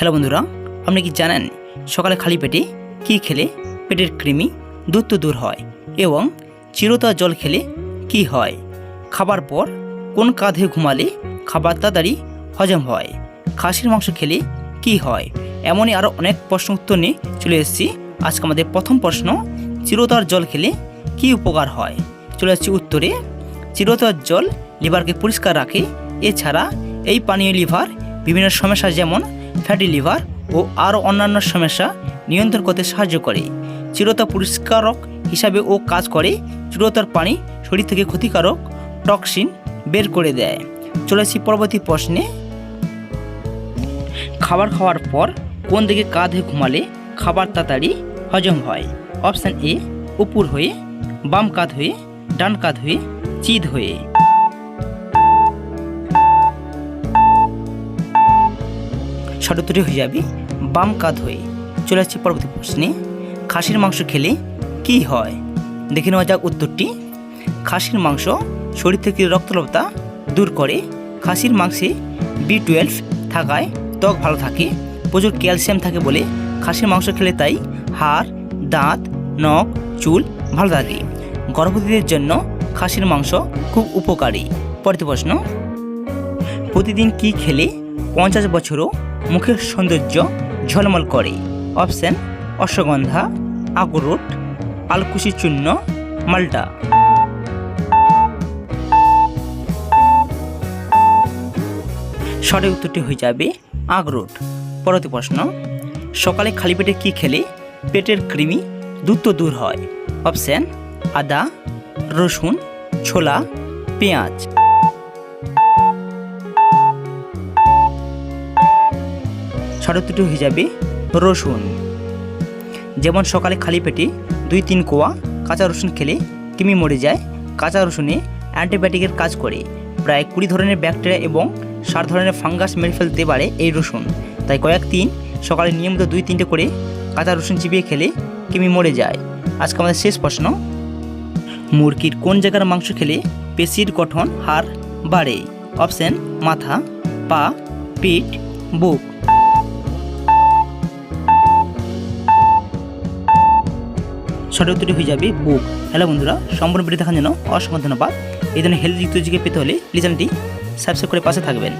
Hello বন্ধুরা, আপনি কি জানেন সকালে খালি পেটে কী খেলে পেটের কৃমি দ্রুত দূর হয় এবং চিরতা জল খেলে কি হয়? খাবার পর কোন কাঁধে ঘুমালে খাবার তাড়াতাড়ি হজম হয়? খাসির মাংস খেলে কি হয়? এমনই আরও অনেক প্রশ্ন উত্তর নিয়ে চলে এসেছি। আজকে আমাদের প্রথম প্রশ্ন, চিরতার জল খেলে কি উপকার হয়? চলে আসছি উত্তরে, চিরতার জল লিভারকে পরিষ্কার রাখে। এছাড়া এই পানীয় লিভার বিভিন্ন সমস্যা যেমন ফ্যাটি লিভার ও আরও অন্যান্য সমস্যা নিয়ন্ত্রণ করতে সাহায্য করে। চিরতা পরিষ্কারক হিসাবে ও কাজ করে, চিরতার পানি শরীর থেকে ক্ষতিকারক টক্সিন বের করে দেয়। চলে আসি পরবর্তী প্রশ্নে। খাবার খাওয়ার পর কোন দিকে কাঁধে ঘুমালে খাবার তাড়াতাড়ি হজম হয়? অপশান এ, উপর হয়ে, বাম কাঁধ হয়ে ডান কাঁধ হয়ে চিদ হয়ে। সঠিক হয়ে যাবে, বাম কাঁধ হয়ে। চলে আসছি পরবর্তী প্রশ্নে। খাসির মাংস খেলে কি হয়? দেখে নেওয়া যাক উত্তরটি। খাসির মাংস শরীর থেকে রক্তলবতা দূর করে। খাসির মাংসে বি টুয়েলভ থাকায় ত্বক ভালো থাকে, প্রচুর ক্যালসিয়াম থাকে বলে খাসির মাংস খেলে তাই হাড়, দাঁত, নখ, চুল ভালো থাকে। গর্ভবতীদের জন্য খাসির মাংস খুব উপকারী। পরবর্তী প্রশ্ন, প্রতিদিন কি খেলে পঞ্চাশ বছরও মুখের সৌন্দর্য ঝলমল করে। অপশন, অশ্বগন্ধা, আখরোট, আলকুশি চূর্ণ, মাল্টা। সঠিক উত্তরটি হয়ে যাবে আখরোট। পরবর্তী প্রশ্ন, সকালে খালি পেটে কী খেলে পেটের কৃমি দ্রুত দূর হয়? অপশন, আদা, রসুন, ছোলা, পেঁয়াজ। সঠিক হয়ে যাবে রসুন। যেমন সকালে খালি পেটে দুই তিন কোয়া কাঁচা রসুন খেলে কিমি মরে যায়। কাঁচা রসুনে অ্যান্টিবায়োটিকের কাজ করে। প্রায় কুড়ি ধরনের ব্যাকটেরিয়া এবং ষাট ধরনের ফাঙ্গাস মেরে ফেলতে পারে এই রসুন। তাই কয়েকদিন সকালে নিয়মিত দুই তিনটে করে কাঁচা রসুন চিবিয়ে খেলে কিমি মরে যায়। আজকে আমাদের শেষ প্রশ্ন। মুরগির কোন জায়গার মাংস খেলে পেশির গঠন হার বাড়ে? অপশন, মাথা, পা পিঠ বুক। সঠিক উত্তরটি হয়ে যাবে বুক হ্যালো বন্ধুরা, সম্পূর্ণ ভিডিও দেখার জন্য অসংখ্য ধন্যবাদ। এই ধরনের হেলথ যুক্ত পেতে হলে প্লিজ চ্যানেলটি সাবস্ক্রাইব করে পাশে থাকবেন।